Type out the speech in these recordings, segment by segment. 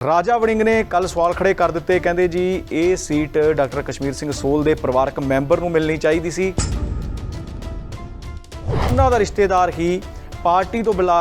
ਰਾਜਾ ਵੜਿੰਗ ਨੇ ਕੱਲ ਸਵਾਲ ਖੜੇ ਕਰ ਦਿੱਤੇ। ਕਹਿੰਦੇ ਜੀ, ਇਹ ਸੀਟ ਡਾਕਟਰ ਕਸ਼ਮੀਰ ਸਿੰਘ ਸੋਲ ਦੇ ਪਰਿਵਾਰਕ ਮੈਂਬਰ ਨੂੰ ਮਿਲਣੀ ਚਾਹੀਦੀ ਸੀ। ਉਹਨਾਂ ਦਾ ਰਿਸ਼ਤੇਦਾਰ ਹੀ ਪਾਰਟੀ ਤੋਂ ਬਿਲਾ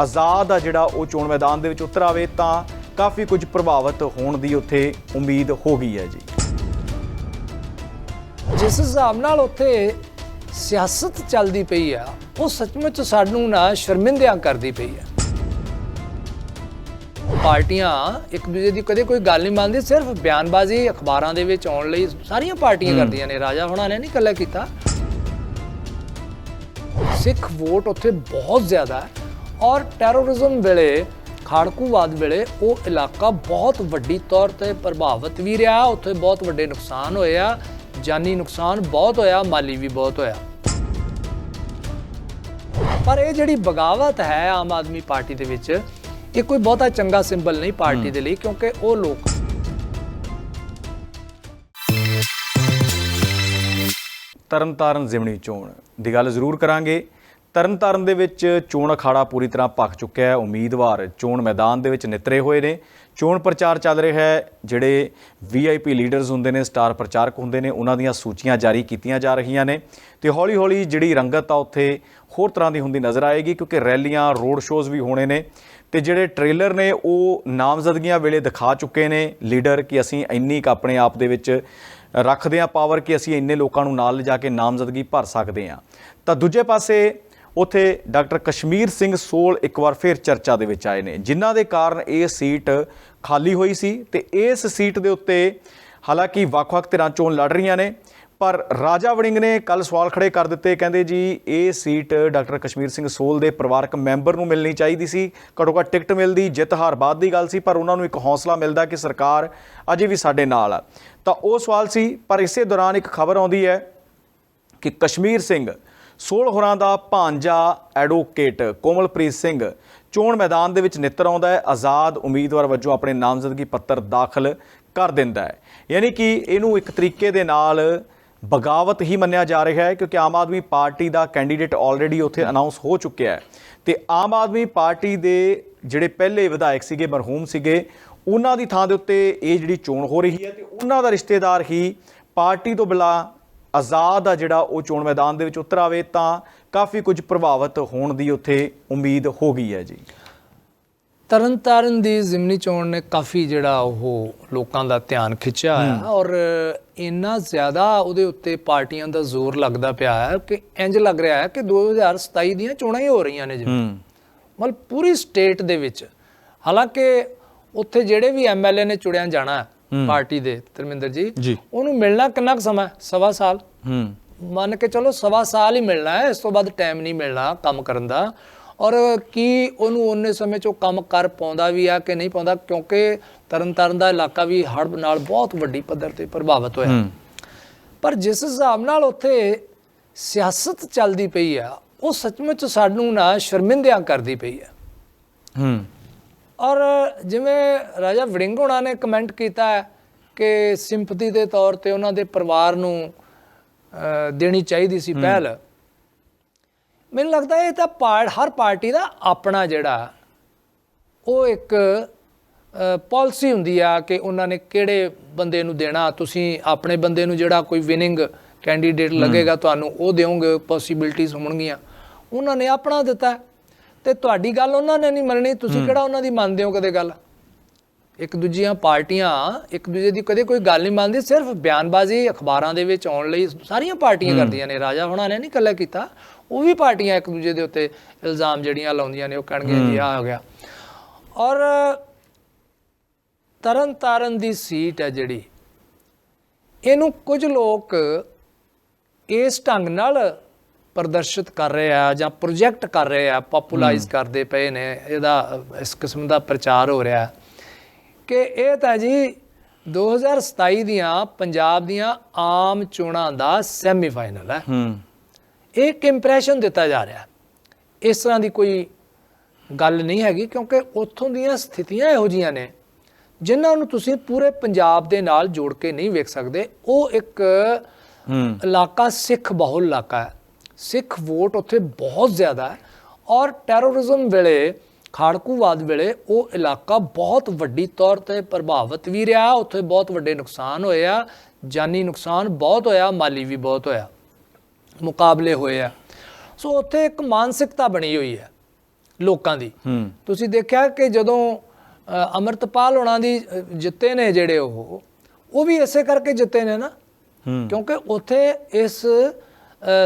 ਆਜ਼ਾਦ ਆ ਜਿਹੜਾ ਉਹ ਚੋਣ ਮੈਦਾਨ ਦੇ ਵਿੱਚ ਉਤਰ ਆਵੇ, ਤਾਂ ਕਾਫੀ ਕੁਝ ਪ੍ਰਭਾਵਿਤ ਹੋਣ ਦੀ ਉੱਥੇ ਉਮੀਦ ਹੋ ਗਈ ਹੈ ਜੀ। ਜਿਸ ਹਿਸਾਬ ਨਾਲ ਉੱਥੇ ਸਿਆਸਤ ਚੱਲਦੀ ਪਈ ਆ, ਉਹ ਸੱਚਮੁੱਚ ਸਾਨੂੰ ਨਾ ਸ਼ਰਮਿੰਦਿਆਂ ਕਰਦੀ ਪਈ ਆ। ਪਾਰਟੀਆਂ ਇੱਕ ਦੂਜੇ ਦੀ ਕਦੇ ਕੋਈ ਗੱਲ ਨਹੀਂ ਮੰਨਦੀ ਸਿਰਫ ਬਿਆਨਬਾਜ਼ੀ ਅਖਬਾਰਾਂ ਦੇ ਵਿੱਚ ਆਉਣ ਲਈ ਸਾਰੀਆਂ ਪਾਰਟੀਆਂ ਕਰਦੀਆਂ ਨੇ। ਰਾਜਾ ਹੁਣਾਂ ਨੇ ਨਹੀਂ ਇਕੱਲਾ ਕੀਤਾ। ਸਿੱਖ ਵੋਟ ਉੱਥੇ ਬਹੁਤ ਜ਼ਿਆਦਾ ਹੈ ਔਰ ਟੈਰਰਿਜ਼ਮ ਵੇਲੇ ਖਾੜਕੂਵਾਦ ਵੇਲੇ ਉਹ ਇਲਾਕਾ ਬਹੁਤ ਵੱਡੀ ਤੌਰ ਤੇ ਪ੍ਰਭਾਵਿਤ ਵੀ ਰਿਹਾ। ਉੱਥੇ ਬਹੁਤ ਵੱਡੇ ਨੁਕਸਾਨ ਹੋਏ ਆ ਜਾਨੀ ਨੁਕਸਾਨ ਬਹੁਤ ਹੋਇਆ ਮਾਲੀ ਵੀ ਬਹੁਤ ਹੋਇਆ। ਪਰ ਇਹ ਜਿਹੜੀ ਬਗਾਵਤ ਹੈ ਆਮ ਆਦਮੀ ਪਾਰਟੀ ਦੇ ਵਿੱਚ ਇਹ ਕੋਈ ਬਹੁਤਾ ਚੰਗਾ ਸਿੰਬਲ ਨਹੀਂ ਪਾਰਟੀ ਦੇ ਲਈ ਕਿਉਂਕਿ ਉਹ ਲੋਕ ਤਰਨਤਾਰਨ ਜ਼ਿਮਣੀ ਚੋਣ ਦੀ ਗੱਲ ਜ਼ਰੂਰ ਕਰਾਂਗੇ। ਤਰਨਤਾਰਨ ਦੇ ਵਿੱਚ ਚੋਣ ਅਖਾੜਾ ਪੂਰੀ ਤਰ੍ਹਾਂ ਭਖ ਚੁੱਕਿਆ ਹੈ। ਉਮੀਦਵਾਰ ਚੋਣ ਮੈਦਾਨ ਦੇ ਵਿੱਚ ਨਿਤਰੇ ਹੋਏ ਨੇ। ਚੋਣ ਪ੍ਰਚਾਰ ਚੱਲ ਰਿਹਾ ਹੈ। ਜਿਹੜੇ ਵੀਆਈਪੀ ਲੀਡਰਸ ਹੁੰਦੇ ਨੇ ਸਟਾਰ ਪ੍ਰਚਾਰਕ ਹੁੰਦੇ ਨੇ ਉਹਨਾਂ ਦੀਆਂ ਸੂਚੀਆਂ ਜਾਰੀ ਕੀਤੀਆਂ ਜਾ ਰਹੀਆਂ ਨੇ। ਤੇ ਹੌਲੀ-ਹੌਲੀ ਜਿਹੜੀ ਰੰਗਤ ਆ ਉੱਥੇ ਹੋਰ ਤਰ੍ਹਾਂ ਦੀ ਹੁੰਦੀ ਨਜ਼ਰ ਆਏਗੀ ਕਿਉਂਕਿ ਰੈਲੀਆਂ ਰੋਡ ਸ਼ੋਜ਼ ਵੀ ਹੋਣੇ ਨੇ। ਤੇ ਜਿਹੜੇ ਟ੍ਰੇਲਰ ਨੇ, ਉਹ ਨਾਮਜ਼ਦਗੀਆਂ ਵੇਲੇ ਦਿਖਾ ਚੁੱਕੇ ਨੇ ਲੀਡਰ ਕਿ ਅਸੀਂ ਇੰਨੀ ਕੁ ਆਪਣੇ ਆਪ ਦੇ ਵਿੱਚ ਰੱਖਦੇ ਆ ਪਾਵਰ ਕਿ ਅਸੀਂ ਇੰਨੇ ਲੋਕਾਂ ਨੂੰ ਨਾਲ ਲਿਜਾ ਕੇ ਨਾਮਜ਼ਦਗੀ ਭਰ ਸਕਦੇ ਆ ਤਾਂ ਦੂਜੇ ਪਾਸੇ ਉਥੇ ਡਾਕਟਰ ਕਸ਼ਮੀਰ ਸਿੰਘ ਸੋਲ ਇੱਕ ਵਾਰ ਫਿਰ ਚਰਚਾ ਦੇ ਵਿੱਚ ਆਏ ਨੇ, ਜਿਨ੍ਹਾਂ ਦੇ ਕਾਰਨ ਇਹ ਸੀਟ ਖਾਲੀ ਹੋਈ ਸੀ ਤੇ ਇਸ ਸੀਟ ਦੇ ਉੱਤੇ ਹਾਲਾਂਕਿ ਵੱਖ-ਵੱਖ ਧਿਰਾਂ ਚੋਣ ਲੜ ਰਹੀਆਂ ਨੇ। ਪਰ ਰਾਜਾ ਵੜਿੰਗ ਨੇ ਕੱਲ ਸਵਾਲ ਖੜੇ ਕਰ ਦਿੱਤੇ, ਕਹਿੰਦੇ ਜੀ, ਇਹ ਸੀਟ ਡਾਕਟਰ ਕਸ਼ਮੀਰ ਸਿੰਘ ਸੋਲ ਦੇ ਪਰਿਵਾਰਕ ਮੈਂਬਰ ਨੂੰ ਮਿਲਣੀ ਚਾਹੀਦੀ ਸੀ। ਘੱਟੋ ਘੱਟ ਟਿਕਟ ਮਿਲਦੀ, ਜਿੱਤ ਹਾਰ ਬਾਅਦ ਦੀ ਗੱਲ ਸੀ, ਪਰ ਉਹਨਾਂ ਨੂੰ ਇੱਕ ਹੌਸਲਾ ਮਿਲਦਾ ਕਿ ਸਰਕਾਰ ਅਜੇ ਵੀ ਸਾਡੇ ਨਾਲ ਆ। ਤਾਂ ਉਹ ਸਵਾਲ ਸੀ, ਪਰ ਇਸੇ ਦੌਰਾਨ ਇੱਕ ਖਬਰ ਆਉਂਦੀ ਹੈ ਕਿ ਕਸ਼ਮੀਰ ਸਿੰਘ ਸੋਲ ਹੋਰਾਂ ਦਾ ਭਾਂਜਾ ਐਡਵੋਕੇਟ ਕੋਮਲਪ੍ਰੀਤ ਸਿੰਘ ਚੋਣ ਮੈਦਾਨ ਦੇ ਵਿੱਚ ਨਿੱਤਰ ਆਉਂਦਾ ਹੈ, ਆਜ਼ਾਦ ਉਮੀਦਵਾਰ ਵਜੋਂ ਆਪਣੇ ਨਾਮਜ਼ਦਗੀ ਪੱਤਰ ਦਾਖਲ ਕਰ ਦਿੰਦਾ ਹੈ। ਯਾਨੀ ਕਿ ਇਹਨੂੰ ਇੱਕ ਤਰੀਕੇ ਦੇ ਨਾਲ ਬਗਾਵਤ ਹੀ ਮੰਨਿਆ ਜਾ ਰਿਹਾ ਹੈ ਕਿਉਂਕਿ ਆਮ ਆਦਮੀ ਪਾਰਟੀ ਦਾ ਕੈਂਡੀਡੇਟ ਆਲਰੇਡੀ ਉੱਥੇ ਅਨਾਉਂਸ ਹੋ ਚੁੱਕਿਆ ਹੈ। ਤੇ ਆਮ ਆਦਮੀ ਪਾਰਟੀ ਦੇ ਜਿਹੜੇ ਪਹਿਲੇ ਵਿਧਾਇਕ ਸੀਗੇ, ਮਰਹੂਮ ਸੀਗੇ, ਉਹਨਾਂ ਦੀ ਥਾਂ ਦੇ ਉੱਤੇ ਇਹ ਜਿਹੜੀ ਚੋਣ ਹੋ ਰਹੀ ਹੈ ਤੇ ਉਹਨਾਂ ਦਾ ਰਿਸ਼ਤੇਦਾਰ ਹੀ ਪਾਰਟੀ ਤੋਂ ਬਿਲਾ ਆਜ਼ਾਦ ਆ ਜਿਹੜਾ ਉਹ ਚੋਣ ਮੈਦਾਨ ਦੇ ਵਿੱਚ ਉਤਰ ਆਵੇ ਤਾਂ ਕਾਫੀ ਕੁਝ ਪ੍ਰਭਾਵਿਤ ਹੋਣ ਦੀ ਉੱਥੇ ਉਮੀਦ ਹੋ ਗਈ ਹੈ ਜੀ। ਤਰਨਤਾਰਨ ਦੀ ਜ਼ਿਮਨੀ ਚੋਣ ਨੇ ਕਾਫੀ ਜਿਹੜਾ ਉਹ ਲੋਕਾਂ ਦਾ ਧਿਆਨ ਖਿੱਚਿਆ ਹੈ। ਔਰ ਇੰਨਾ ਜ਼ਿਆਦਾ ਉਹਦੇ ਉੱਤੇ ਪਾਰਟੀਆਂ ਦਾ ਜ਼ੋਰ ਲੱਗਦਾ ਪਿਆ ਹੈ ਕਿ ਇੰਜ ਲੱਗ ਰਿਹਾ ਹੈ ਕਿ 2027 ਦੀਆਂ ਚੋਣਾਂ ਹੀ ਹੋ ਰਹੀਆਂ ਨੇ ਜਿਵੇਂ। ਮਤਲਬ ਪੂਰੀ ਸਟੇਟ ਦੇ ਵਿੱਚ। ਹਾਲਾਂਕਿ ਉੱਥੇ ਜਿਹੜੇ ਵੀ ਐਮਐਲਏ ਨੇ ਚੁਣਿਆ ਜਾਣਾ ਪਾਰਟੀ ਦੇ ਧਰਮਿੰਦਰ ਜੀ ਉਹਨੂੰ ਮਿਲਣਾ ਕਿੰਨਾ ਕੁ ਸਮਾਂ? ਸਵਾ ਸਾਲ। ਮੰਨ ਕੇ ਚਲੋ ਸਵਾ ਸਾਲ ਹੀ ਮਿਲਣਾ ਹੈ ਇਸ ਤੋਂ ਬਾਅਦ ਟਾਈਮ ਨਹੀਂ ਮਿਲਣਾ ਕੰਮ ਕਰਨ ਦਾ। ਔਰ ਕੀ ਉਹਨੂੰ ਉਹਨੇ ਸਮੇਂ 'ਚ ਉਹ ਕੰਮ ਕਰ ਪਾਉਂਦਾ ਵੀ ਆ ਕਿ ਨਹੀਂ ਪਾਉਂਦਾ? ਕਿਉਂਕਿ ਤਰਨਤਾਰਨ ਦਾ ਇਲਾਕਾ ਵੀ ਹੜ੍ਹ ਨਾਲ ਬਹੁਤ ਵੱਡੀ ਪੱਧਰ ਤੇ ਪ੍ਰਭਾਵਿਤ ਹੋਇਆ। ਪਰ ਜਿਸ ਹਿਸਾਬ ਨਾਲ ਉੱਥੇ ਸਿਆਸਤ ਚੱਲਦੀ ਪਈ ਆ ਉਹ ਸੱਚਮੁੱਚ ਸਾਨੂੰ ਨਾ ਸ਼ਰਮਿੰਦਿਆਂ ਕਰਦੀ ਪਈ ਆ। ਹੂੰ। ਔਰ ਜਿਵੇਂ ਰਾਜਾ ਵੜਿੰਗ ਹੋਣਾ ਨੇ ਕਮੈਂਟ ਕੀਤਾ ਹੈ ਕਿ ਸਿੰਪਥੀ ਦੇ ਤੌਰ ਤੇ ਉਹਨਾਂ ਦੇ ਪਰਿਵਾਰ ਨੂੰ ਦੇਣੀ ਚਾਹੀਦੀ ਸੀ ਪਹਿਲ। ਮੈਨੂੰ ਲੱਗਦਾ ਇਹ ਤਾਂ ਪਾਰਟ ਹਰ ਪਾਰਟੀ ਦਾ ਆਪਣਾ ਜਿਹੜਾ ਉਹ ਇੱਕ ਪਾਲਿਸੀ ਹੁੰਦੀ ਆ ਕਿ ਉਹਨਾਂ ਨੇ ਕਿਹੜੇ ਬੰਦੇ ਨੂੰ ਦੇਣਾ ਤੁਸੀਂ ਆਪਣੇ ਬੰਦੇ ਨੂੰ ਜਿਹੜਾ ਕੋਈ ਵਿਨਿੰਗ ਕੈਂਡੀਡੇਟ ਲੱਗੇਗਾ ਤੁਹਾਨੂੰ ਉਹ ਦਿਓਗੇ ਪੋਸਿਬਿਲਿਟੀਆਂ ਹੋਣਗੀਆਂ। ਉਹਨਾਂ ਨੇ ਆਪਣਾ ਦਿੱਤਾ। ਤੇ ਤੁਹਾਡੀ ਗੱਲ ਉਹਨਾਂ ਨੇ ਨਹੀਂ ਮੰਨਣੀ ਤੁਸੀਂ ਕਿਹੜਾ ਉਹਨਾਂ ਦੀ ਮੰਨਦੇ ਹੋ ਕਦੇ ਗੱਲ? ਇੱਕ ਦੂਜੀਆਂ ਪਾਰਟੀਆਂ ਇੱਕ ਦੂਜੇ ਦੀ ਕਦੇ ਕੋਈ ਗੱਲ ਨਹੀਂ ਮੰਨਦੀ ਸਿਰਫ ਬਿਆਨਬਾਜ਼ੀ ਅਖਬਾਰਾਂ ਦੇ ਵਿੱਚ ਆਉਣ ਲਈ ਸਾਰੀਆਂ ਪਾਰਟੀਆਂ ਕਰਦੀਆਂ ਨੇ। ਰਾਜਾ ਹੁਣਾਂ ਨੇ ਨਹੀਂ ਇਕੱਲਾ ਕੀਤਾ। ਉਹ ਵੀ ਪਾਰਟੀਆਂ ਇੱਕ ਦੂਜੇ ਦੇ ਉੱਤੇ ਇਲਜ਼ਾਮ ਜਿਹੜੀਆਂ ਲਾਉਂਦੀਆਂ ਨੇ ਉਹ ਕਹਿਣਗੇ ਜੀ ਆ ਹੋ ਗਿਆ। ਔਰ ਤਰਨ ਤਾਰਨ ਦੀ ਸੀਟ ਹੈ ਜਿਹੜੀ ਇਹਨੂੰ ਕੁਝ ਲੋਕ ਇਸ ਢੰਗ ਨਾਲ ਪ੍ਰਦਰਸ਼ਿਤ ਕਰ ਰਹੇ ਆ ਜਾਂ ਪ੍ਰੋਜੈਕਟ ਕਰ ਰਹੇ ਆ ਪਪੂਲਾਈਜ਼ ਕਰਦੇ ਪਏ ਨੇ ਇਹਦਾ ਇਸ ਕਿਸਮ ਦਾ ਪ੍ਰਚਾਰ ਹੋ ਰਿਹਾ। ਕਿ ਇਹ ਤਾਂ ਜੀ 2027 ਦੀਆਂ ਪੰਜਾਬ ਦੀਆਂ ਆਮ ਚੋਣਾਂ ਦਾ ਸੈਮੀਫਾਈਨਲ ਹੈ। ਹੂੰ। ਇੱਕ ਇੰਪ੍ਰੈਸ਼ਨ ਦਿੱਤਾ ਜਾ ਰਿਹਾ। ਇਸ ਤਰ੍ਹਾਂ ਦੀ ਕੋਈ ਗੱਲ ਨਹੀਂ ਹੈਗੀ ਕਿਉਂਕਿ ਉੱਥੋਂ ਦੀਆਂ ਸਥਿਤੀਆਂ ਇਹੋ ਜੀਆਂ ਨੇ ਜਿਨ੍ਹਾਂ ਨੂੰ ਤੁਸੀਂ ਪੂਰੇ ਪੰਜਾਬ ਦੇ ਨਾਲ ਜੋੜ ਕੇ ਨਹੀਂ ਵੇਖ ਸਕਦੇ। ਉਹ ਇੱਕ ਇਲਾਕਾ ਸਿੱਖ ਬਹੁਲ ਇਲਾਕਾ ਹੈ। ਸਿੱਖ ਵੋਟ ਉੱਥੇ ਬਹੁਤ ਜ਼ਿਆਦਾ ਹੈ। ਔਰ ਟੈਰਰਿਜ਼ਮ ਵੇਲੇ ਖਾੜਕੂਵਾਦ ਵੇਲੇ ਉਹ ਇਲਾਕਾ ਬਹੁਤ ਵੱਡੀ ਤੌਰ ਤੇ ਪ੍ਰਭਾਵਿਤ ਵੀ ਰਿਹਾ। ਉੱਥੇ ਬਹੁਤ ਵੱਡੇ ਨੁਕਸਾਨ ਹੋਏ ਆ। ਜਾਨੀ ਨੁਕਸਾਨ ਬਹੁਤ ਹੋਇਆ ਮਾਲੀ ਵੀ ਬਹੁਤ ਹੋਇਆ। ਮੁਕਾਬਲੇ ਹੋਏ ਆ। ਸੋ ਉੱਥੇ ਇੱਕ ਮਾਨਸਿਕਤਾ ਬਣੀ ਹੋਈ ਹੈ ਲੋਕਾਂ ਦੀ। ਤੁਸੀਂ ਦੇਖਿਆ ਕਿ ਜਦੋਂ ਅਮਰਤਪਾਲ ਹੋਣਾ ਦੀ ਜਿੱਤੇ ਨੇ ਜਿਹੜੇ ਉਹ ਉਹ ਵੀ ਇਸੇ ਕਰਕੇ ਜਿੱਤੇ ਨੇ ਨਾ। ਕਿਉਂਕਿ ਉੱਥੇ ਇਸ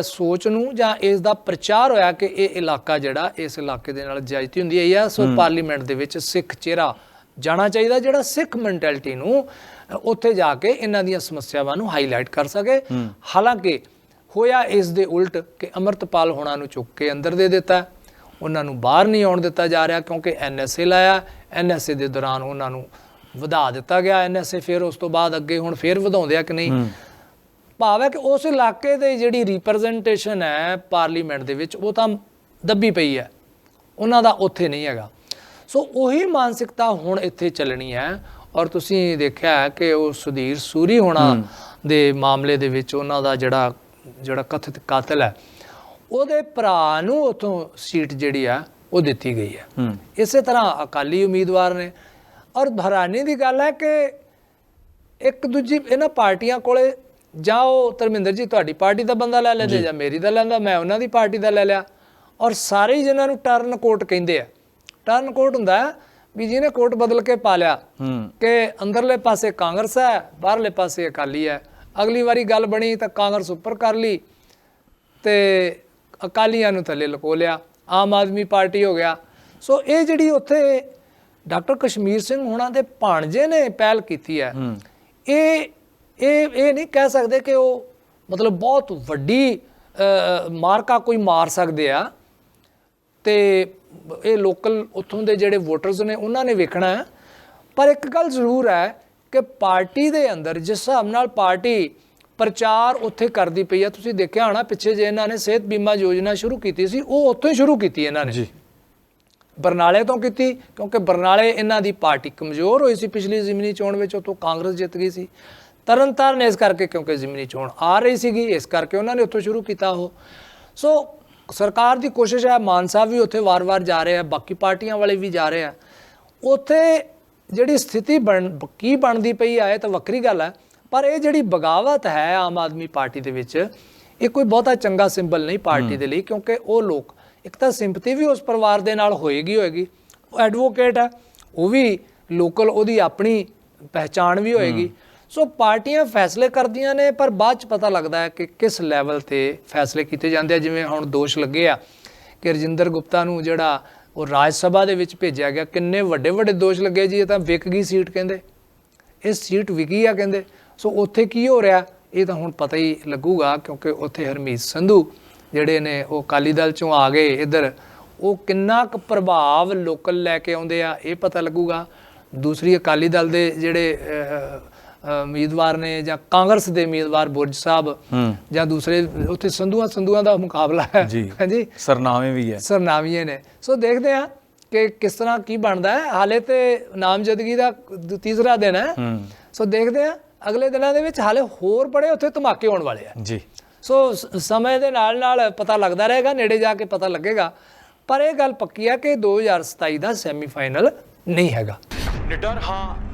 ਸੋਚ ਨੂੰ ਜਾਂ ਇਸ ਦਾ ਪ੍ਰਚਾਰ ਹੋਇਆ ਕਿ ਇਹ ਇਲਾਕਾ ਜਿਹੜਾ ਇਸ ਇਲਾਕੇ ਦੇ ਨਾਲ ਜਾਇਤੀ ਹੁੰਦੀ ਹੈ ਆ ਸੋ ਪਾਰਲੀਮੈਂਟ ਦੇ ਵਿੱਚ ਸਿੱਖ ਚਿਹਰਾ ਜਾਣਾ ਚਾਹੀਦਾ ਜਿਹੜਾ ਸਿੱਖ ਮੈਂਟੈਲਿਟੀ ਨੂੰ ਉੱਥੇ ਜਾ ਕੇ ਇਹਨਾਂ ਦੀਆਂ ਸਮੱਸਿਆਵਾਂ ਨੂੰ ਹਾਈਲਾਈਟ ਕਰ ਸਕੇ। ਹਾਲਾਂਕਿ ਹੋਇਆ ਇਸ ਦੇ ਉਲਟ ਕਿ ਅਮਰਤਪਾਲ ਹੋਣਾ ਨੂੰ ਚੁੱਕ ਕੇ ਅੰਦਰ ਦੇ ਦਿੱਤਾ। ਉਹਨਾਂ ਨੂੰ ਬਾਹਰ ਨਹੀਂ ਆਉਣ ਦਿੱਤਾ ਜਾ ਰਿਹਾ ਕਿਉਂਕਿ ਐਨਐਸਏ ਲਾਇਆ। ਐਨਐਸਏ ਦੇ ਦੌਰਾਨ ਉਹਨਾਂ ਨੂੰ ਵਧਾ ਦਿੱਤਾ ਗਿਆ ਐਨਐਸਏ ਫਿਰ ਉਸ ਤੋਂ ਬਾਅਦ ਅੱਗੇ ਹੁਣ ਫਿਰ ਵਧਾਉਂਦੇ ਆ ਕਿ ਨਹੀਂ। ਭਾਵ ਹੈ ਕਿ ਉਸ ਇਲਾਕੇ ਦੇ ਜਿਹੜੀ ਰਿਪਰੈਜ਼ੈਂਟੇਸ਼ਨ ਹੈ ਪਾਰਲੀਮੈਂਟ ਦੇ ਵਿੱਚ ਉਹ ਤਾਂ ਦੱਬੀ ਪਈ ਹੈ। ਉਹਨਾਂ ਦਾ ਉੱਥੇ ਨਹੀਂ ਹੈਗਾ। ਸੋ ਉਹੀ ਮਾਨਸਿਕਤਾ ਹੁਣ ਇੱਥੇ ਚੱਲਣੀ ਹੈ। ਔਰ ਤੁਸੀਂ ਦੇਖਿਆ ਕਿ ਉਹ ਸੁਧੀਰ ਸੂਰੀ ਹੋਣਾ ਦੇ ਮਾਮਲੇ ਦੇ ਵਿੱਚ ਉਹਨਾਂ ਦਾ ਜਿਹੜਾ ਜਿਹੜਾ ਕਥਿਤ ਕਾਤਲ ਹੈ ਉਹਦੇ ਭਰਾ ਨੂੰ ਉਥੋਂ ਸੀਟ ਜਿਹੜੀ ਆ ਉਹ ਦਿੱਤੀ ਗਈ ਹੈ। ਇਸੇ ਤਰ੍ਹਾਂ ਅਕਾਲੀ ਉਮੀਦਵਾਰ ਨੇ। ਔਰ ਹੈਰਾਨੀ ਦੀ ਗੱਲ ਹੈ ਕਿ ਇੱਕ ਦੂਜੀ ਇਹਨਾਂ ਪਾਰਟੀਆਂ ਕੋਲੇ ਜਾਂ ਉਹ ਧਰਮਿੰਦਰ ਜੀ ਤੁਹਾਡੀ ਪਾਰਟੀ ਦਾ ਬੰਦਾ ਲੈ ਲੈਂਦੇ ਜਾਂ। ਮੇਰੀ ਦਾ ਲੈਂਦਾ ਮੈਂ ਉਹਨਾਂ ਦੀ ਪਾਰਟੀ ਦਾ ਲੈ ਲਿਆ। ਔਰ ਸਾਰੇ ਜਿਨ੍ਹਾਂ ਨੂੰ ਟਰਨ ਕੋਟ ਕਹਿੰਦੇ ਆ। ਟਰਨ ਕੋਟ ਹੁੰਦਾ ਵੀ ਜਿਹਨੇ ਕੋਟ ਬਦਲ ਕੇ ਪਾ ਲਿਆ ਕਿ ਅੰਦਰਲੇ ਪਾਸੇ ਕਾਂਗਰਸ ਹੈ ਬਾਹਰਲੇ ਪਾਸੇ ਅਕਾਲੀ ਹੈ। ਅਗਲੀ ਵਾਰੀ ਗੱਲ ਬਣੀ ਤਾਂ ਕਾਂਗਰਸ ਉੱਪਰ ਕਰ ਲਈ ਤੇ ਅਕਾਲੀਆਂ ਨੂੰ ਥੱਲੇ ਲਕੋ ਲਿਆ ਆਮ ਆਦਮੀ ਪਾਰਟੀ ਹੋ ਗਿਆ। ਸੋ ਇਹ ਜਿਹੜੀ ਉੱਥੇ ਡਾਕਟਰ ਕਸ਼ਮੀਰ ਸਿੰਘ ਹੋਣਾ ਦੇ ਭਾਣਜੇ ਨੇ ਪਹਿਲ ਕੀਤੀ ਹੈ ਇਹ ਇਹ ਇਹ ਨਹੀਂ ਕਹਿ ਸਕਦੇ ਕਿ ਉਹ ਮਤਲਬ ਬਹੁਤ ਵੱਡੀ ਮਾਰਕਾ ਕੋਈ ਮਾਰ ਸਕਦੇ ਆ। ਤੇ ਇਹ ਲੋਕਲ ਉੱਥੋਂ ਦੇ ਜਿਹੜੇ ਵੋਟਰਸ ਨੇ ਉਹਨਾਂ ਨੇ ਵੇਖਣਾ ਪਰ ਇੱਕ ਗੱਲ ਜ਼ਰੂਰ ਹੈ ਕਿ ਪਾਰਟੀ ਦੇ ਅੰਦਰ ਜਿਸ ਹਿਸਾਬ ਨਾਲ ਪਾਰਟੀ ਪ੍ਰਚਾਰ ਉੱਥੇ ਕਰਦੀ ਪਈ ਹੈ ਤੁਸੀਂ ਦੇਖਿਆ ਹੋਣਾ ਪਿੱਛੇ ਜੇ ਇਹਨਾਂ ਨੇ ਸਿਹਤ ਬੀਮਾ ਯੋਜਨਾ ਸ਼ੁਰੂ ਕੀਤੀ ਸੀ ਉਹ ਉੱਥੋਂ ਹੀ ਸ਼ੁਰੂ ਕੀਤੀ ਇਹਨਾਂ ਨੇ। ਜੀ। ਬਰਨਾਲੇ ਤੋਂ ਕੀਤੀ ਕਿਉਂਕਿ ਬਰਨਾਲੇ ਇਹਨਾਂ ਦੀ ਪਾਰਟੀ ਕਮਜ਼ੋਰ ਹੋਈ ਸੀ ਪਿਛਲੀ ਜ਼ਿਮਨੀ ਚੋਣ ਵਿੱਚ ਉਤੋਂ ਕਾਂਗਰਸ ਜਿੱਤ ਗਈ ਸੀ। ਤਰਨਤਾਰਨ ਇਸ ਕਰਕੇ ਕਿਉਂਕਿ ਜ਼ਿਮਨੀ ਚੋਣ ਆ ਰਹੀ ਸੀਗੀ ਇਸ ਕਰਕੇ ਉਹਨਾਂ ਨੇ ਉੱਥੋਂ ਸ਼ੁਰੂ ਕੀਤਾ ਉਹ। ਸੋ ਸਰਕਾਰ ਦੀ ਕੋਸ਼ਿਸ਼ ਹੈ ਮਾਨ ਸਾਹਿਬ ਵੀ ਉੱਥੇ ਵਾਰ-ਵਾਰ ਜਾ ਰਹੇ ਆ ਬਾਕੀ ਪਾਰਟੀਆਂ ਵਾਲੇ ਵੀ ਜਾ ਰਹੇ ਆ। ਉੱਥੇ ਜਿਹੜੀ ਸਥਿਤੀ ਬਣ ਕੀ ਬਣਦੀ ਪਈ ਆ ਇਹ ਤਾਂ ਵੱਖਰੀ ਗੱਲ ਹੈ ਪਰ ਇਹ ਜਿਹੜੀ ਬਗਾਵਤ ਹੈ ਆਮ ਆਦਮੀ ਪਾਰਟੀ ਦੇ ਵਿੱਚ ਇਹ ਕੋਈ ਬਹੁਤਾ ਚੰਗਾ ਸਿੰਬਲ ਨਹੀਂ ਪਾਰਟੀ ਦੇ ਲਈ ਕਿਉਂਕਿ ਉਹ ਲੋਕ ਇੱਕ ਤਾਂ ਸਿੰਪਥੀ ਵੀ ਉਸ ਪਰਿਵਾਰ ਦੇ ਨਾਲ ਹੋਏਗੀ ਹੋਏਗੀ। ਉਹ ਐਡਵੋਕੇਟ ਹੈ ਉਹ ਵੀ ਲੋਕਲ ਉਹਦੀ ਆਪਣੀ ਪਹਿਚਾਣ ਵੀ ਹੋਏਗੀ। ਸੋ ਪਾਰਟੀਆਂ ਫੈਸਲੇ ਕਰਦੀਆਂ ਨੇ ਪਰ ਬਾਅਦ ਚ ਪਤਾ ਲੱਗਦਾ ਹੈ ਕਿ ਕਿਸ ਲੈਵਲ ਤੇ ਫੈਸਲੇ ਕੀਤੇ ਜਾਂਦੇ ਆ। ਜਿਵੇਂ ਹੁਣ ਦੋਸ਼ ਲੱਗੇ ਆ ਕਿ ਰਜਿੰਦਰ ਗੁਪਤਾ ਨੂੰ ਜਿਹੜਾ ਉਹ ਰਾਜ ਸਭਾ ਦੇ ਵਿੱਚ ਭੇਜਿਆ ਗਿਆ। ਕਿੰਨੇ ਵੱਡੇ ਵੱਡੇ ਦੋਸ਼ ਲੱਗੇ ਜੀ, ਇਹ ਤਾਂ ਵਿਕ ਗਈ ਸੀਟ ਕਹਿੰਦੇ। ਇਹ ਸੀਟ ਵਿਕੀ ਆ ਕਹਿੰਦੇ। ਸੋ ਉੱਥੇ ਕੀ ਹੋ ਰਿਹਾ? ਇਹ ਤਾਂ ਹੁਣ ਪਤਾ ਹੀ ਲੱਗੂਗਾ ਕਿਉਂਕਿ ਉੱਥੇ ਹਰਮੀਤ ਸੰਧੂ ਜਿਹੜੇ ਨੇ ਉਹ ਅਕਾਲੀ ਦਲ ਚੋਂ ਆ ਗਏ ਇੱਧਰ। ਉਹ ਕਿੰਨਾ ਕੁ ਪ੍ਰਭਾਵ ਲੋਕਲ ਲੈ ਕੇ ਆਉਂਦੇ ਆ, ਇਹ ਪਤਾ ਲੱਗੂਗਾ। ਦੂਸਰੀ ਅਕਾਲੀ ਦਲ ਦੇ ਜਿਹੜੇ ਉਮੀਦਵਾਰ ਨੇ ਜਾਂ ਕਾਂਗਰਸ ਦੇ ਉਮੀਦਵਾਰ ਬੁਰਜ ਸਾਹਿਬ ਜਾਂ ਦੂਸਰੇ ਉੱਥੇ ਸੰਧੂਆਂ ਸੰਧੂਆਂ ਦਾ ਮੁਕਾਬਲਾ ਹੈ। ਹਾਂਜੀ। ਸਰਨਾਵੇਂ ਵੀ ਹੈ। ਸਰਨਾਵੀਏ ਨੇ। ਸੋ ਦੇਖਦੇ ਆ ਕਿ ਕਿਸ ਤਰ੍ਹਾਂ ਕੀ ਬਣਦਾ ਹੈ। ਹਾਲੇ ਤੇ ਨਾਮਜ਼ਦਗੀ ਦਾ ਤੀਸਰਾ ਦਿਨ ਹੈ। ਸੋ ਦੇਖਦੇ ਆ ਅਗਲੇ ਦਿਨਾਂ ਦੇ ਵਿੱਚ ਹਾਲੇ ਹੋਰ ਬੜੇ ਉੱਥੇ ਧਮਾਕੇ ਹੋਣ ਵਾਲੇ ਆ। ਜੀ। ਸੋ ਸ- ਸਮੇਂ ਦੇ ਨਾਲ ਨਾਲ ਪਤਾ ਲੱਗਦਾ ਰਹੇਗਾ ਨੇੜੇ ਜਾ ਕੇ ਪਤਾ ਲੱਗੇਗਾ। ਪਰ ਇਹ ਗੱਲ ਪੱਕੀ ਆ ਕਿ 2027 ਦਾ ਸੈਮੀਫਾਈਨਲ ਨਹੀਂ ਹੈਗਾ। ਨਿਡਰ ਹਾਂ